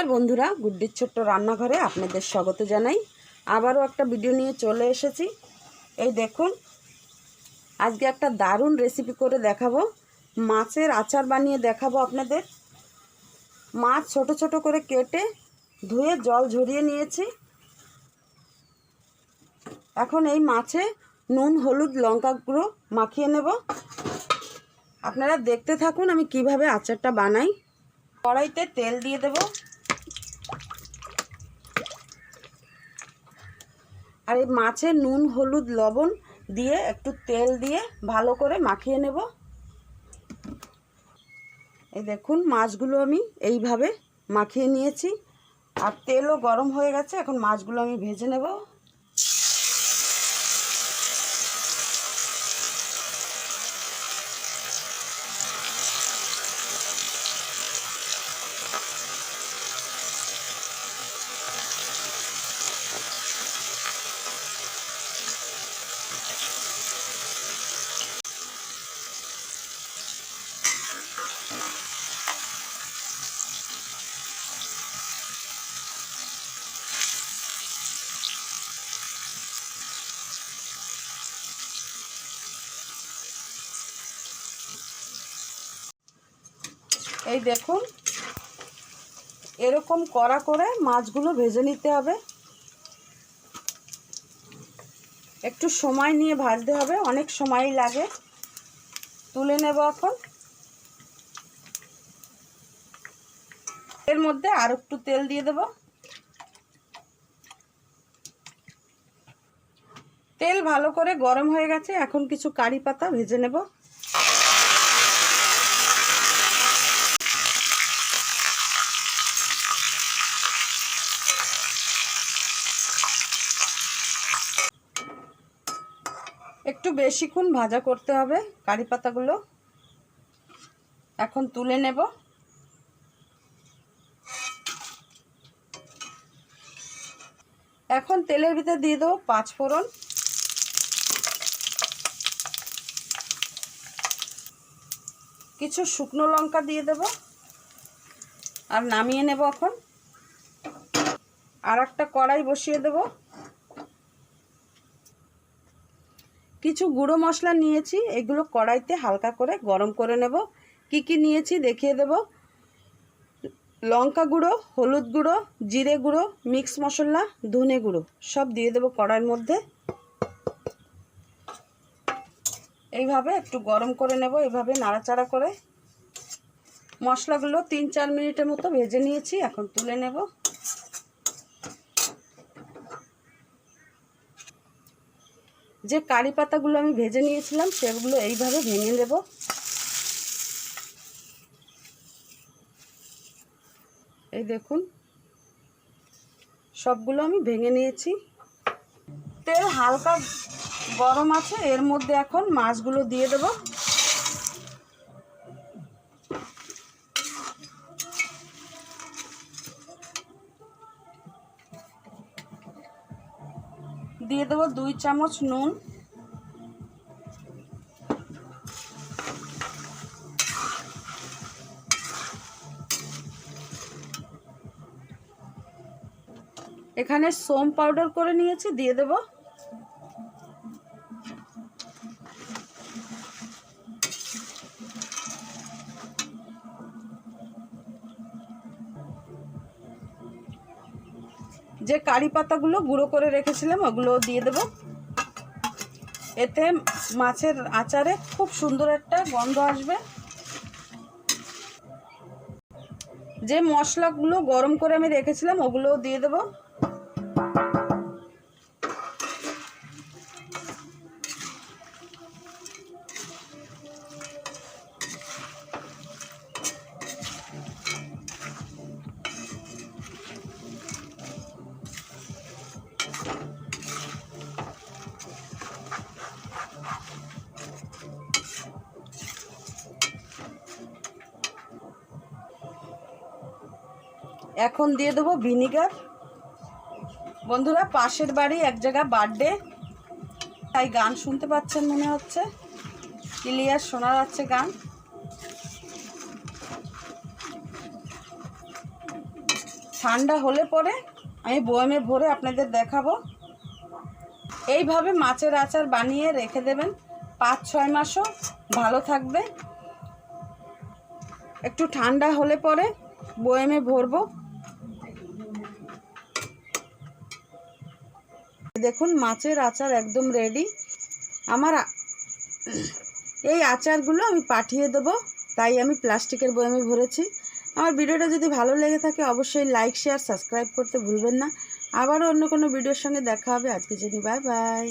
নমস্কার বন্ধুরা, গুড্ডির ছোট্ট রান্নাঘরে আপনাদের স্বাগত জানাই। আবারও একটা ভিডিও নিয়ে চলে এসেছি। এই দেখুন, আজকে একটা দারুণ রেসিপি করে দেখাবো। মাছের আচার বানিয়ে দেখাবো আপনাদের। মাছ ছোট ছোট করে কেটে ধুয়ে জল ঝরিয়ে নিয়েছি। এখন এই মাছে নুন, হলুদ, লঙ্কা গুঁড়ো মাখিয়ে নেব। আপনারা দেখতে থাকুন আমি কীভাবে আচারটা বানাই। কড়াইতে তেল দিয়ে দেব। আর এই মাছে নুন, হলুদ, লবণ দিয়ে একটু তেল দিয়ে ভালো করে মাখিয়ে নেব। এই দেখুন, মাছগুলো আমি এইভাবে মাখিয়ে নিয়েছি। আর তেলও গরম হয়ে গেছে, এখন মাছগুলো আমি ভেজে নেব। এই দেখুন, এরকম কড়া করে মাছগুলো ভেজে নিতে হবে। একটু সময় নিয়ে ভাজতে হবে, অনেক সময় লাগে। তুলে নেব এখন। এর মধ্যে আর একটু তেল দিয়ে দেব। তেল ভালো করে গরম হয়ে গেছে, এখন কিছু কারি পাতা ভেজে নেব। একটু বেশিক্ষণ ভাজা করতে হবে, কারি পাতাগুলো। এখন তুলে নেব। এখন তেলের ভিতরে দিয়ে দেবো পাঁচ ফোড়ন। কিছু শুকনো লঙ্কা দিয়ে দেব। আর নামিয়ে নেব এখন। আর একটা কড়াই বসিয়ে দেবো। কিছু গুঁড়ো মশলা নিয়েছি, এগুলো কড়াইতে হালকা করে গরম করে নেব। কি কি নিয়েছি দেখিয়ে দেব। লঙ্কা গুঁড়ো, হলুদ গুঁড়ো, জিরে গুঁড়ো, মিক্স মশলা, ধনে গুঁড়ো, সব দিয়ে দেবো কড়াইয়ের মধ্যে। এইভাবে একটু গরম করে নেব, এইভাবে নাড়াচাড়া করে। মশলাগুলো তিন চার মিনিটের মতো ভেজে নিয়েছি, এখন তুলে নেব। যে কারি পাতাগুলো আমি ভেজে নিয়েছিলাম, সেগুলো এইভাবে ভেঙে নেব। এই দেখুন, সবগুলো আমি ভেঙে নিয়েছি। তেল হালকা গরম আছে, এর মধ্যে এখন মাছগুলো দিয়ে দেব। দিয়ে দেবো দুই চামচ নুন। এখানে সোম পাউডার করে নিয়েছি দিয়ে দেব যে কারি পাতাগুলো গুঁড়ো করে রেখেছিলাম, ওগুলো দিয়ে দেব। এতে মাছের আচারে খুব সুন্দর একটা গন্ধ আসবে। যে মশলাগুলো গরম করে আমি রেখেছিলাম, ওগুলোও দিয়ে দেবো। এখন দিয়ে দেবো ভিনিগার। বন্ধুরা, পাশের বাড়ি, এক জায়গা বার্থডে। তাই গান শুনতে পাচ্ছেন মনে হচ্ছে। ক্লিয়ার শোনা যাচ্ছে গান। ঠান্ডা হলে পরে আমি বয়ামে ভরে আপনাদের দেখাবো। এইভাবে মাছের আচার বানিয়ে রেখে দেবেন পাঁচ, ছয় মাসও। ভালো থাকবে। একটু ঠান্ডা হলে পরে বয়েমে ভরবো। দেখুন, মাছের আচার একদম রেডি আমার এই আচারগুলো আমি পাঠিয়ে দেবো, তাই আমি প্লাস্টিকের বয়ামে ভরেছি। আমার ভিডিওটা যদি ভালো লেগে থাকে, অবশ্যই লাইক শেয়ার সাবস্ক্রাইব করতে ভুলবেন না। আবারও অন্য কোনো ভিডিওর সঙ্গে দেখা হবে। আজকে জন্য বাই বাই